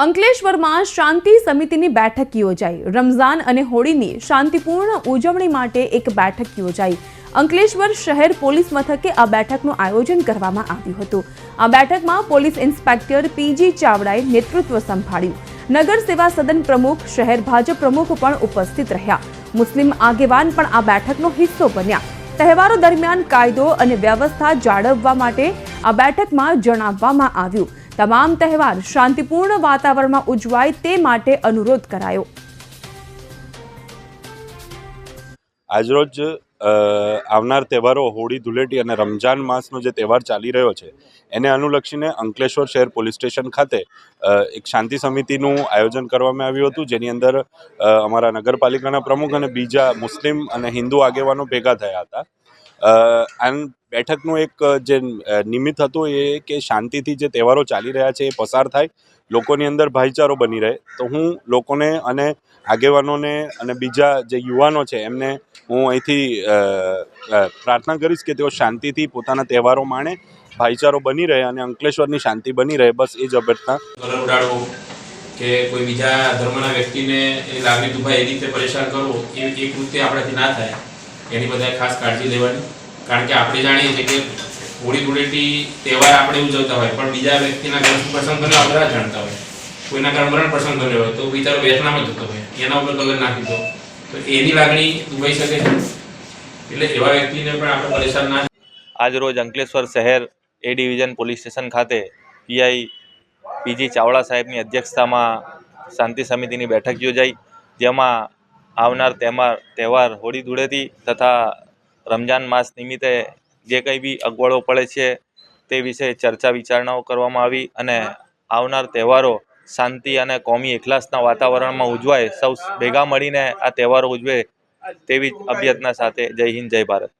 અંકલેશ્વરમાં શાંતિ સમિતિની બેઠક યોજાઈ. રમઝાન અને હોળીની શાંતિપૂર્ણ ઉજવણી માટે એક બેઠક યોજાઈ. અંકલેશ્વર શહેર પોલીસ મથકે આ બેઠકનું આયોજન કરવામાં આવ્યું હતું. આ બેઠકમાં પોલીસ ઇન્સ્પેક્ટર પીજી ચાવડાએ નેતૃત્વ સંભાળ્યું. નગર સેવા સદન પ્રમુખ, શહેર ભાજપ પ્રમુખ પણ ઉપસ્થિત રહ્યા. મુસ્લિમ આગેવાન પણ આ બેઠકનો હિસ્સો બન્યા. તહેવારો દરમિયાન કાયદો અને વ્યવસ્થા જાળવવા માટે આ બેઠકમાં જણાવવામાં આવ્યું. તમામ તહેવાર શાંતિપૂર્ણ વાતાવરણમાં ઉજવાય તે માટે અનુરોધ કરાયો. આજરોજ આવનાર તહેવારો હોળી, ધૂળેટી અને રમજાન માસનો જે તહેવાર ચાલી રહ્યો છે, એને અનુલક્ષીને અંકલેશ્વર શહેર પોલીસ સ્ટેશન ખાતે એક શાંતિ સમિતિનું આયોજન કરવામાં આવ્યું હતું, જેની અંદર અમારા નગરપાલિકાના પ્રમુખ અને બીજા મુસ્લિમ અને હિન્દુ આગેવાનો ભેગા થયા હતા. આન બેઠકનું એક જે નિમિત્ત હતું એ કે શાંતિથી જે તહેવારો ચાલી રહ્યા છે એ પસાર થાય, લોકોની અંદર ભાઈચારો બની રહે. તો હું લોકોને અને આગેવાનોને અને બીજા જે યુવાનો છે એમને હું અહીંથી પ્રાર્થના કરીશ કે તેઓ શાંતિથી પોતાના તહેવારો માણે, ભાઈચારો બની રહે અને અંકલેશ્વરની શાંતિ બની રહે. બસ એ જ અભ્યર્થના. કે કોઈ બીજા ધર્મના વ્યક્તિને એ લાગણી દુભાય એ રીતે પરેશાન કરવો, એ કૃત્ય આપણાથી ના થાય. એની બધાએ ખાસ કાળજી લેવાની. કારણ કે આપણે જાણીએ છીએ કે હોળી ધૂળેટી તહેવાર આપણે ઉજવતા હોય, પણ બીજા વ્યક્તિના ઘર પ્રસંગ આપણે ના જાણતા હોય. કોઈના ઘર મરણ પ્રસંગ કર્યો હોય, તો બિચારો બેસણામાં જતો હોય. એના ઉપર કલર નાખી દો તો એની લાગણી દુભાઈ શકે છે. એટલે એવા વ્યક્તિને પણ આપણે પરેશાન ના આજરોજ અંકલેશ્વર શહેર એ ડિવિઝન પોલીસ સ્ટેશન ખાતે પીઆઈ પીજી ચાવડા સાહેબની અધ્યક્ષતામાં શાંતિ સમિતિની બેઠક યોજાઈ, જેમાં આવનાર તહેવાર તહેવાર હોળી ધૂળેટી તથા રમજાન માસ નિમિત્તે જે કંઈ બી અગવડો પડે છે તે વિશે ચર્ચા વિચારણાઓ કરવામાં આવી અને આવનાર તહેવારો શાંતિ અને કોમી એકલાસના વાતાવરણમાં ઉજવાય સૌ ભેગા મળીને આ તહેવારો ઉજવે તેવી અભ્યર્થના સાથે જય હિન્દ, જય ભારત.